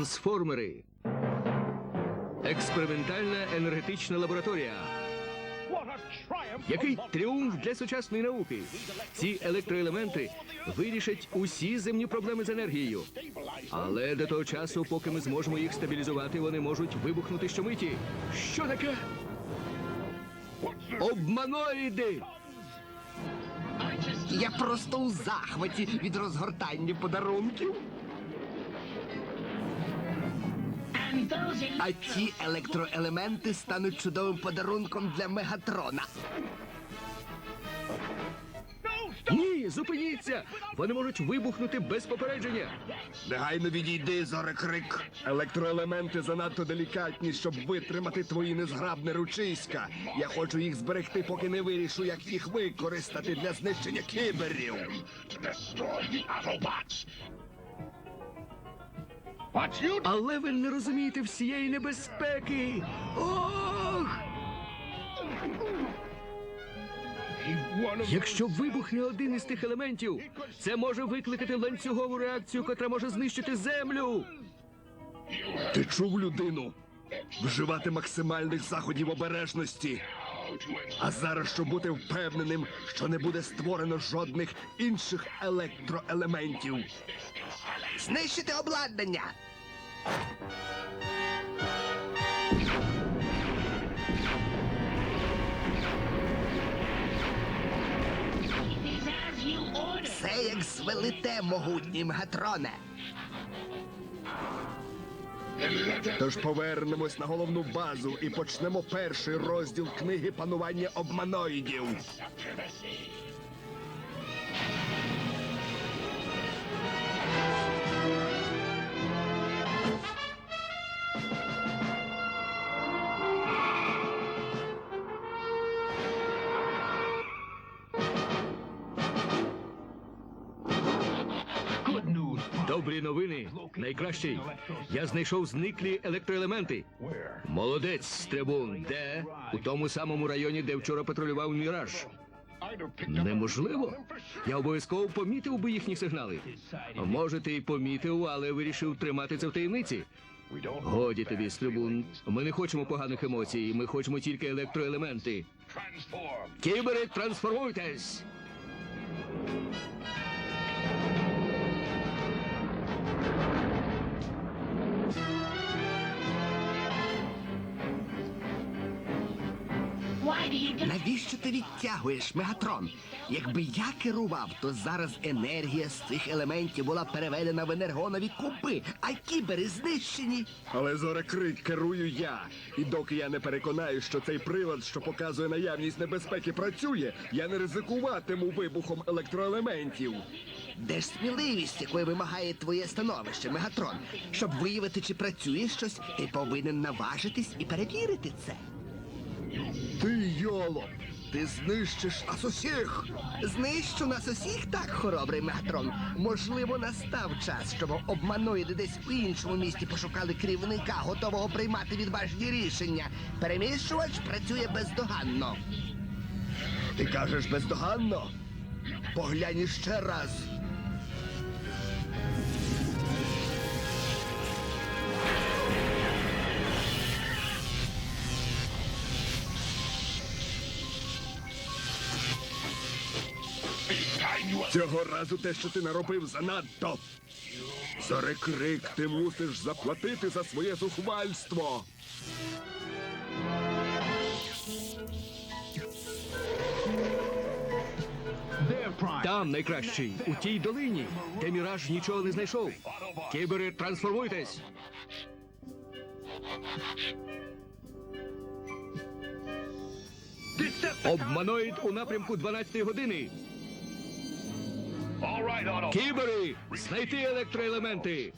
Трансформери. Експериментальна енергетична лабораторія. Який тріумф для сучасної науки? Ці електроелементи вирішать усі земні проблеми з енергією. Але до того часу, поки ми зможемо їх стабілізувати, вони можуть вибухнути щомиті. Що таке? Обманоїди! Я просто у захваті від розгортання подарунків. А ті електроелементи стануть чудовим подарунком для Мегатрона. Ні, зупиніться! Вони можуть вибухнути без попередження. Негайно відійди, зорекрик. Електроелементи занадто делікатні, щоб витримати твої незграбне ручиська. Я хочу їх зберегти, поки не вирішу, як їх використати для знищення кіберів. Але ви не розумієте всієї небезпеки. Ох! Якщо вибухне один із тих елементів, це може викликати ланцюгову реакцію, котра може знищити землю. Ти чув людину? Вживати максимальних заходів обережності. А зараз, щоб бути впевненим, що не буде створено жодних інших електроелементів. Знищити обладнання. Все як звелите, могутній Мегатроне. Тож повернемось на головну базу і почнемо перший розділ книги панування обманоїдів. Найкращий. Я знайшов зниклі електроелементи. Молодець, Стрибун. Де? У тому самому районі, де вчора патрулював міраж. Неможливо. Я обов'язково помітив би їхні сигнали. Може, ти й помітив, але вирішив тримати це в таємниці. Годі тобі, Стрибун. Ми не хочемо поганих емоцій, ми хочемо тільки електроелементи. Кібери, трансформуйтесь! Навіщо ти відтягуєш, Мегатрон? Якби я керував, то зараз енергія з цих елементів була переведена в енергонові купи, а кібери знищені. Але зорекрит керую я. І доки я не переконаю, що цей прилад, що показує наявність небезпеки, працює, я не ризикуватиму вибухом електроелементів. Де ж сміливість, якої вимагає твоє становище, Мегатрон? Щоб виявити, чи працює щось, ти повинен наважитись і перевірити це. Ти йолоп! Ти знищиш нас усіх! Знищу нас усіх так, хоробрий Мегатрон. Можливо, настав час, щоб обманоїди десь в іншому місті пошукали керівника, готового приймати відважні рішення. Переміщувач працює бездоганно. Ти кажеш бездоганно? Поглянь іще раз. Цього разу те, що ти наробив, занадто. Зорекрик, ти мусиш заплатити за своє зухвальство. Там найкращий, у тій долині, де міраж нічого не знайшов. Кібери, трансформуйтесь! Обманоїд у напрямку 12 години. Кібери, знайти електроелементи.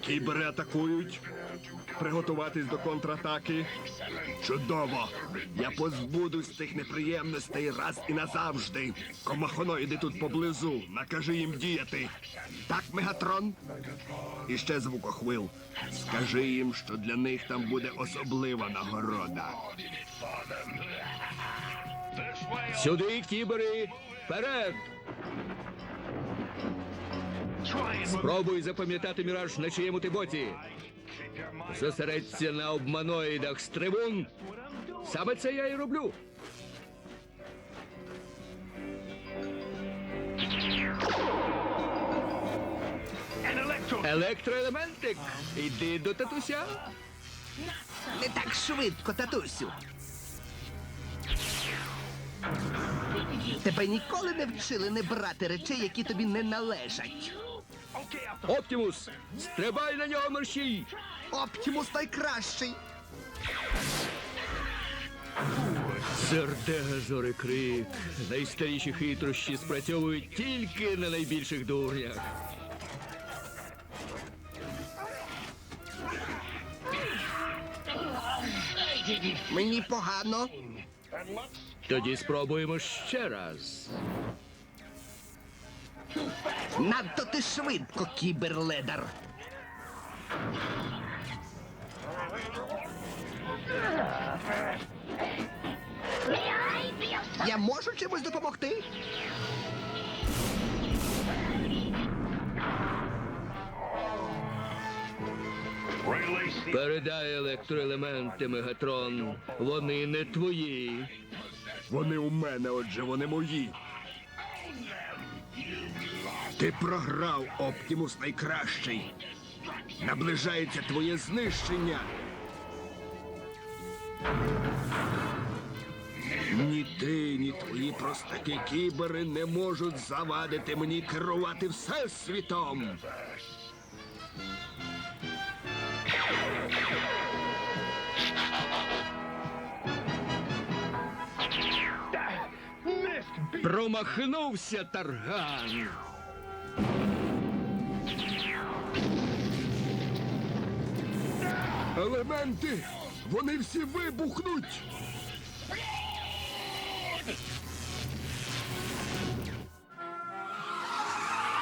Кібери атакують. Приготуватись до контратаки? Чудово! Я позбудусь цих неприємностей раз і назавжди. Комахоноїди тут поблизу. Накажи їм діяти. Так, Мегатрон? І ще звукохвил. Скажи їм, що для них там буде особлива нагорода. Сюди, кібери! Вперед! Спробуй запам'ятати міраж на чиєму ти боці. Зосередься на обманоїдах стрибун. Саме це я і роблю. Електроелементик, іди до татуся. Не так швидко, татусю. Тебе ніколи не вчили не брати речей, які тобі не належать. Оптімус, стрибай на нього мерщій. Оптімус найкращий. Сердега зорекрик. Найстаріші хитрощі спрацьовують тільки на найбільших дурнях. Мені погано. Тоді спробуємо ще раз. Надто ти швидко, кіберледар. Я можу чимось допомогти? Передай електроелементи, Мегатрон. Вони не твої. Вони у мене, отже, вони мої. Ти програв, Оптімус найкращий. Наближається твоє знищення. Ні ти, ні твої простаки кібери не можуть завадити мені керувати всесвітом. Промахнувся тарган. Елементи! Вони всі вибухнуть!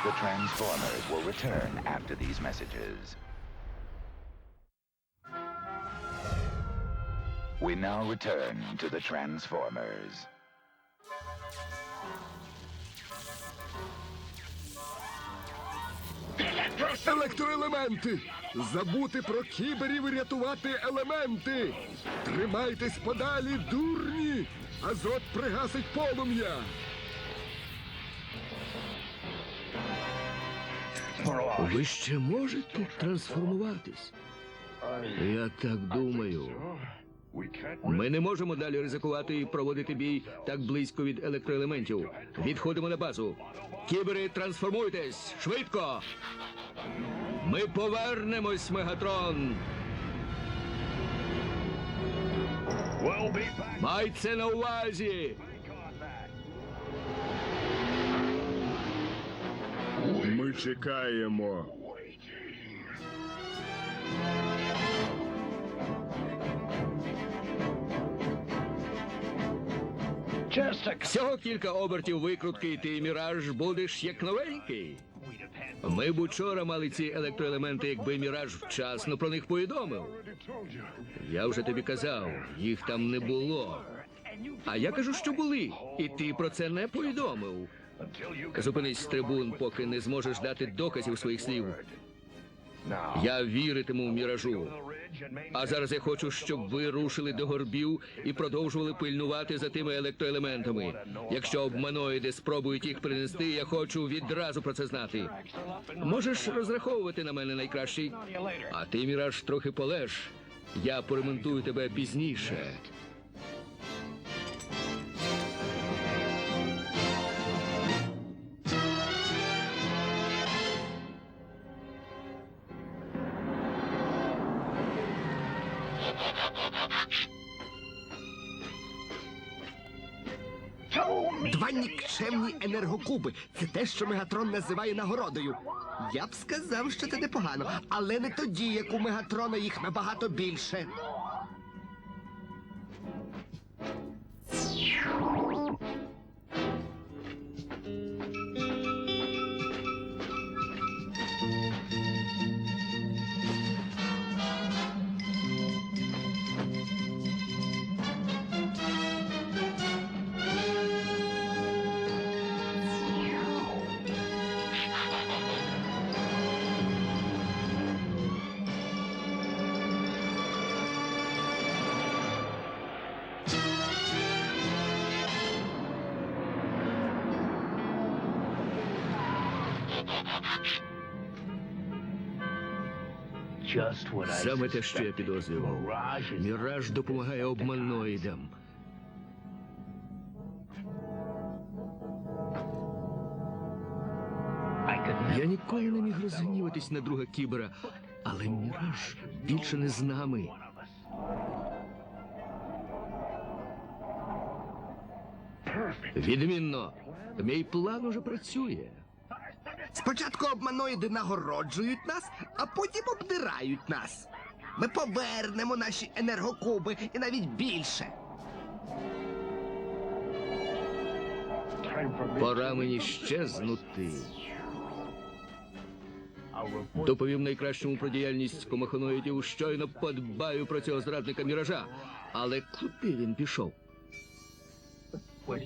The Transformers will return after these messages. We now return to the Transformers. Електроелементи! Забути про кіберів і рятувати елементи! Тримайтесь подалі, дурні! Азот пригасить полум'я! Ви ще можете трансформуватись? Я так думаю. Ми не можемо далі ризикувати і проводити бій так близько від електроелементів. Відходимо на базу. Кібери, трансформуйтесь! Швидко! Ми повернемось, Мегатрон! Май це на увазі! Ми чекаємо. Всього кілька обертів викрутки, і ти міраж будеш як новенький. Ми б учора мали ці електроелементи, якби міраж вчасно про них повідомив. Я вже тобі казав, їх там не було. А я кажу, що були, і ти про це не повідомив. Зупинись, трибун, поки не зможеш дати доказів своїх слів. Я віритиму в міражу. А зараз я хочу, щоб ви рушили до горбів і продовжували пильнувати за тими електроелементами. Якщо обманоїди спробують їх принести, я хочу відразу про це знати. Можеш розраховувати на мене найкращий. А ти, міраж, трохи полеж. Я поремонтую тебе пізніше. Два нікчемні енергокуби. Це те, що Мегатрон називає нагородою. Я б сказав, що це непогано, але не тоді, як у Мегатрона їх набагато більше. Саме те, що я підозрював. Міраж допомагає обманоїдам. Я ніколи не міг розгніватись на друга кібера, але Міраж більше не з нами. Відмінно, мій план уже працює. Спочатку обманоїди нагороджують нас, а потім обдирають нас. Ми повернемо наші енергокуби і навіть більше. Пора мені щезнути. Доповім найкращому про діяльність комахоноїдів, щойно подбаю про цього зрадника міража. Але куди він пішов?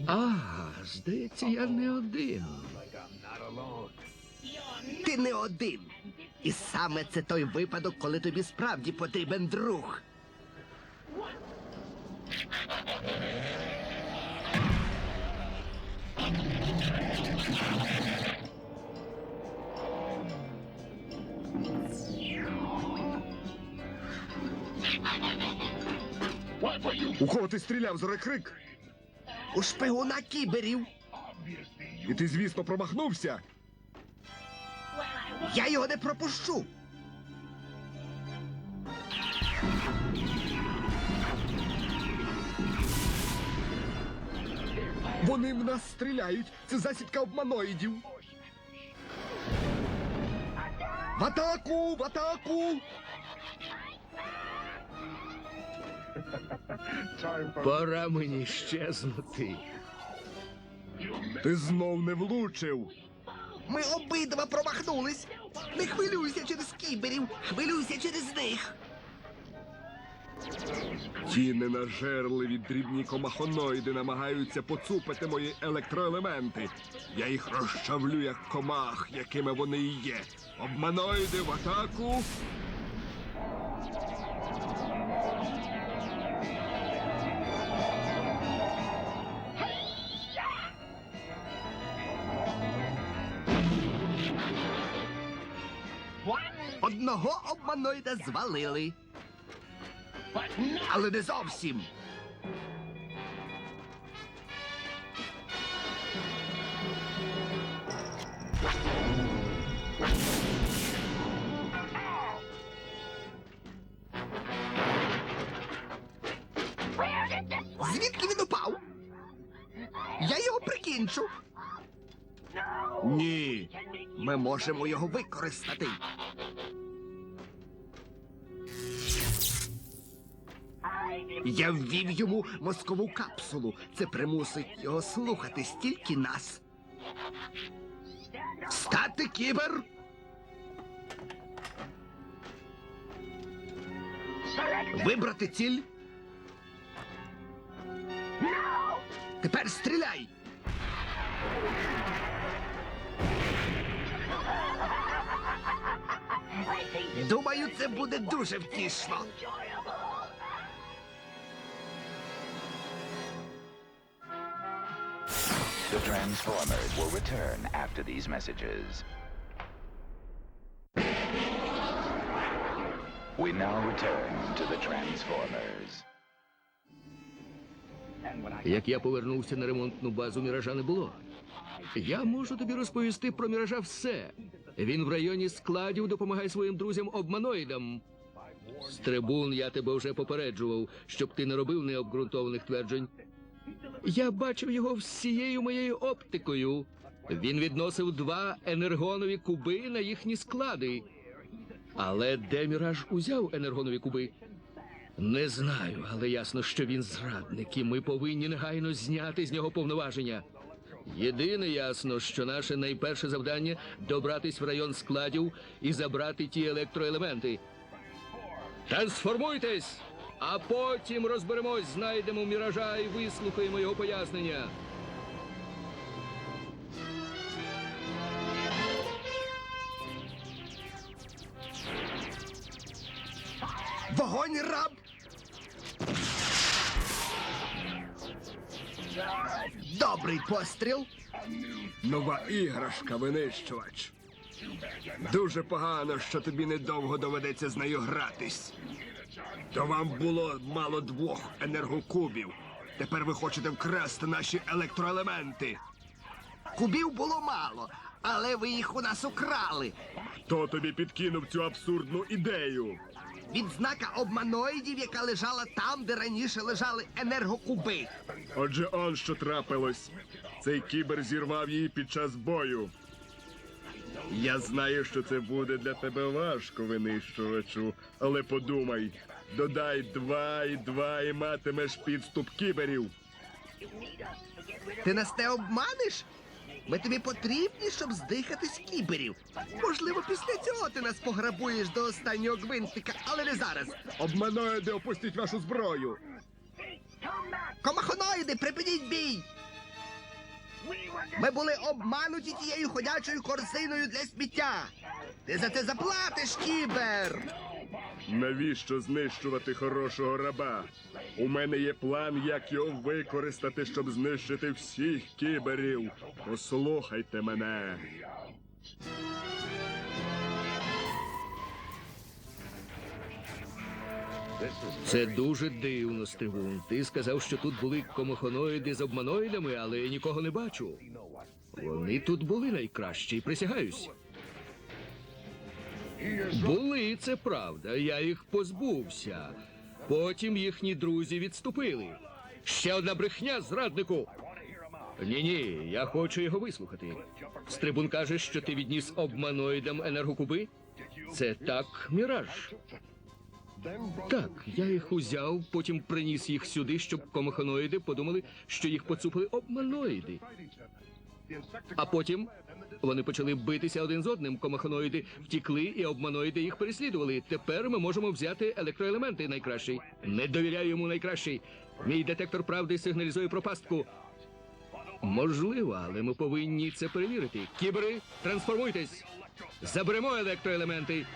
А, здається, я не один. Ти не один. І саме це той випадок, коли тобі справді потрібен друг. У кого ти стріляв, зорекрик? У шпигуна кіберів. І ти, звісно, промахнувся. Я його не пропущу. Вони в нас стріляють. Це засідка обманоїдів. В атаку! В атаку! Пора мені щезнути. Ти знов не влучив. Ми обидва промахнулись. Не хвилюйся через кіберів, хвилюйся через них. Ті ненажерливі дрібні комахоноїди намагаються поцупити мої електроелементи. Я їх розчавлю як комах, якими вони і є. Обманоїди в атаку. Одного обманоїда звалили. Але не зовсім. Звідки він упав? Я його прикінчу. Ні, ми можемо його використати. Я ввів йому мозкову капсулу. Це примусить його слухати стільки нас. Встати, кібер! Вибрати ціль. Тепер стріляй. Думаю, це буде дуже втішно. The Transformers will return after these messages. We now return to the Transformers. Як я повернувся на ремонтну базу, міража не було. Я можу тобі розповісти про міража все. Він в районі складів допомагає своїм друзям обманоїдам. Стрибун, я тебе вже попереджував, щоб ти не робив необґрунтованих тверджень. Я бачив його всією моєю оптикою. Він відносив два енергонові куби на їхні склади. Але де Міраж узяв енергонові куби? Не знаю, але ясно, що він зрадник, і ми повинні негайно зняти з нього повноваження. Єдине ясно, що наше найперше завдання добратись в район складів і забрати ті електроелементи. Трансформуйтесь, а потім розберемось, знайдемо міража і вислухаємо його пояснення. Вогонь раб! Добрий постріл. Нова іграшка, винищувач. Дуже погано, що тобі недовго доведеться з нею гратись. То вам було мало двох енергокубів. Тепер ви хочете вкрасти наші електроелементи. Кубів було мало, але ви їх у нас украли. Хто тобі підкинув цю абсурдну ідею? Відзнака обманоїдів, яка лежала там, де раніше лежали енергокуби. Отже, он що трапилось. Цей кібер зірвав її під час бою. Я знаю, що це буде для тебе важко, винищувачу, але подумай, додай два і два і матимеш підступ кіберів. Ти нас не обманеш? Ми тобі потрібні, щоб здихатись кіберів. Можливо, після цього ти нас пограбуєш до останнього гвинтика, але не зараз. Обманоїди, опустіть вашу зброю. Комахоноїди, припиніть бій! Ми були обмануті тією ходячою корзиною для сміття. Ти за це заплатиш, кібер! Навіщо знищувати хорошого раба? У мене є план, як його використати, щоб знищити всіх кіберів. Послухайте мене. Це дуже дивно, Стивун. Ти сказав, що тут були комохоноїди з обманоїдами, але я нікого не бачу. Вони тут були найкращі, присягаюсь. Були, це правда. Я їх позбувся. Потім їхні друзі відступили. Ще одна брехня, зраднику. Ні, ні, я хочу його вислухати. Стрибун каже, що ти відніс обманоїдам енергокуби. Це так, міраж. Так, я їх узяв, потім приніс їх сюди, щоб комахоноїди подумали, що їх поцупили обманоїди. А потім вони почали битися один з одним. Комахоноїди втікли, і обманоїди їх переслідували. Тепер ми можемо взяти електроелементи найкращий. Не довіряю йому найкращий. Мій детектор правди сигналізує про пастку. Можливо, але ми повинні це перевірити. Кібери, трансформуйтесь! Заберемо електроелементи.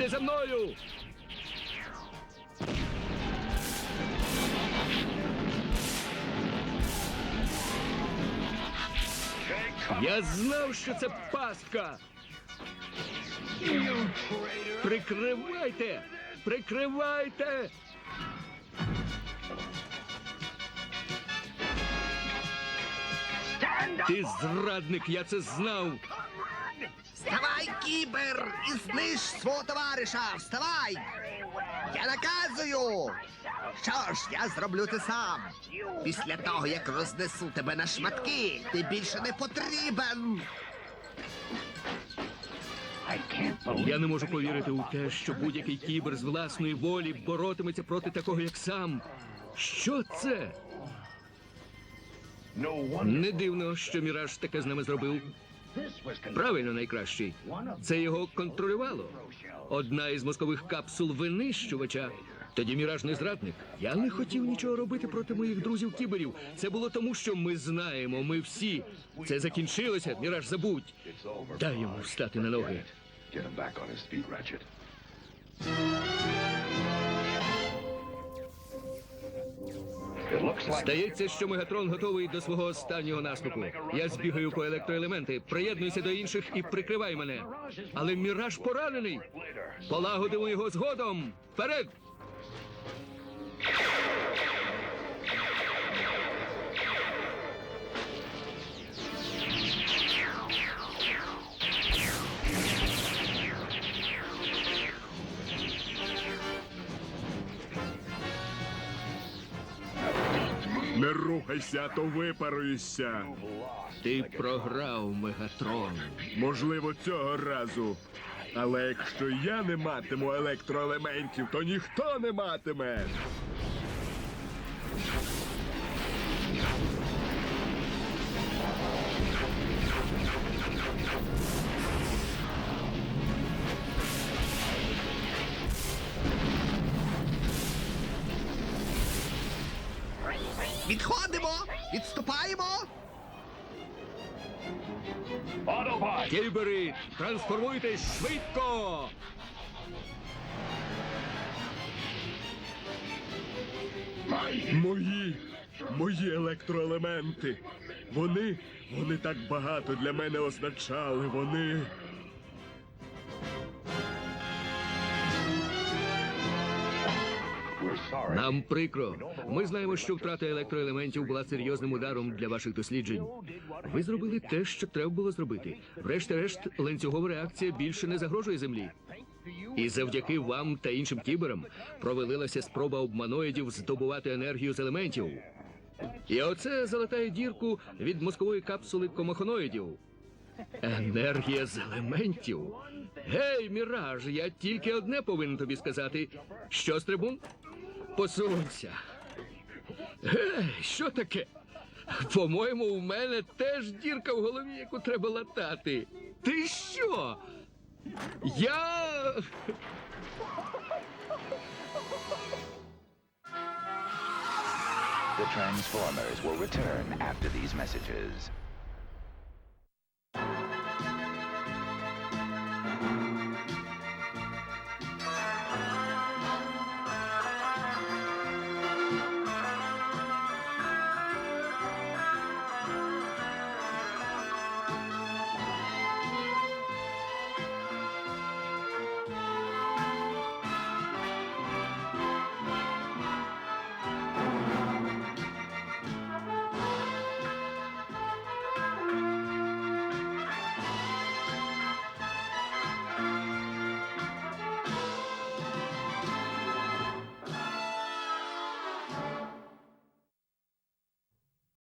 Їдьте за мною! Я знав, що це пастка! Прикривайте! Прикривайте! Ти зрадник, я це знав! Вставай, кібер, і знищ свого товариша! Вставай! Я наказую! Що ж, я зроблю це сам. Після того, як рознесу тебе на шматки, ти більше не потрібен. Я не можу повірити у те, що будь-який кібер з власної волі боротиметься проти такого, як сам. Що це? Не дивно, що Міраж таке з нами зробив. Правильно, найкращий. Це його контролювало. Одна із мозкових капсул винищувача. Тоді Міраж не зрадник. Я не хотів нічого робити проти моїх друзів кіберів. Це було тому, що ми знаємо, ми всі. Це закінчилося. Міраж забудь. Дай йому встати на ноги. Здається, що Мегатрон готовий до свого останнього наступу. Я збігаю по електроелементи, приєднуйся до інших і прикривай мене. Але міраж поранений. Полагодимо його згодом. Вперед! Не рухайся, а то випаруєшся. Ти програв, Мегатрон. Можливо, цього разу. Але якщо я не матиму електроелементів, то ніхто не матиме. Відходимо! Відступаємо! Кібери, трансформуйтесь швидко! Мої, мої електроелементи. Вони, вони так багато для мене означали. Вони. Нам прикро. Ми знаємо, що втрата електроелементів була серйозним ударом для ваших досліджень. Ви зробили те, що треба було зробити. Врешті-решт, ланцюгова реакція більше не загрожує землі. І завдяки вам та іншим кіберам провалилася спроба обманоїдів здобувати енергію з елементів. І оце залатає дірку від мозкової капсули комахоноїдів. Енергія з елементів. Гей, Міраж, я тільки одне повинен тобі сказати. Що, стрибун? Посунься. Що таке? По-моєму, у мене теж дірка в голові, яку треба латати. Ти що? Я. The Transformers will return after these messages.